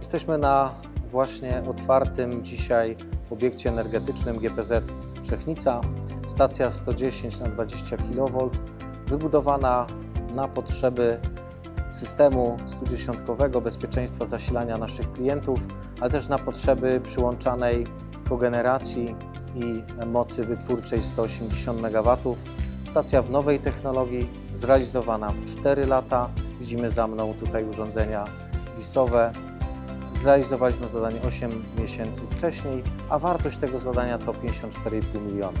Jesteśmy na właśnie otwartym dzisiaj obiekcie energetycznym GPZ Czechnica. Stacja 110 na 20 kV, wybudowana na potrzeby systemu 110-kowego bezpieczeństwa zasilania naszych klientów, ale też na potrzeby przyłączanej kogeneracji i mocy wytwórczej 180 MW. Stacja w nowej technologii, zrealizowana w 4 lata. Widzimy za mną tutaj urządzenia wisowe. Zrealizowaliśmy zadanie 8 miesięcy wcześniej, a wartość tego zadania to 54,5 miliona.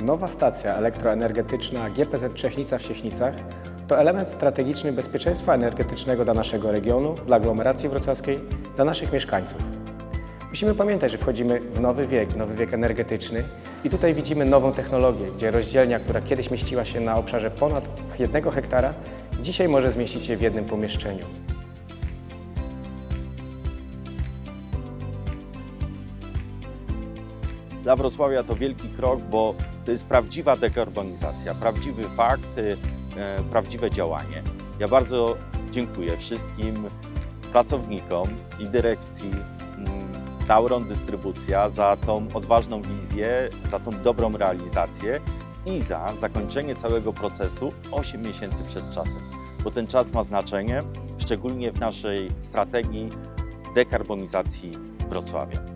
Nowa stacja elektroenergetyczna GPZ Czechnica w Siechnicach to element strategiczny bezpieczeństwa energetycznego dla naszego regionu, dla aglomeracji wrocławskiej, dla naszych mieszkańców. Musimy pamiętać, że wchodzimy w nowy wiek, nowy wiek energetyczny i tutaj widzimy nową technologię, gdzie rozdzielnia, która kiedyś mieściła się na obszarze ponad 1 hektara, dzisiaj może zmieścić się w jednym pomieszczeniu. Dla Wrocławia to wielki krok, bo to jest prawdziwa dekarbonizacja, prawdziwy fakt, y, e, prawdziwe działanie. Ja bardzo dziękuję wszystkim pracownikom i dyrekcji Tauron Dystrybucja za tą odważną wizję, za tą dobrą realizację i za zakończenie całego procesu 8 miesięcy przed czasem, bo ten czas ma znaczenie, szczególnie w naszej strategii dekarbonizacji Wrocławia.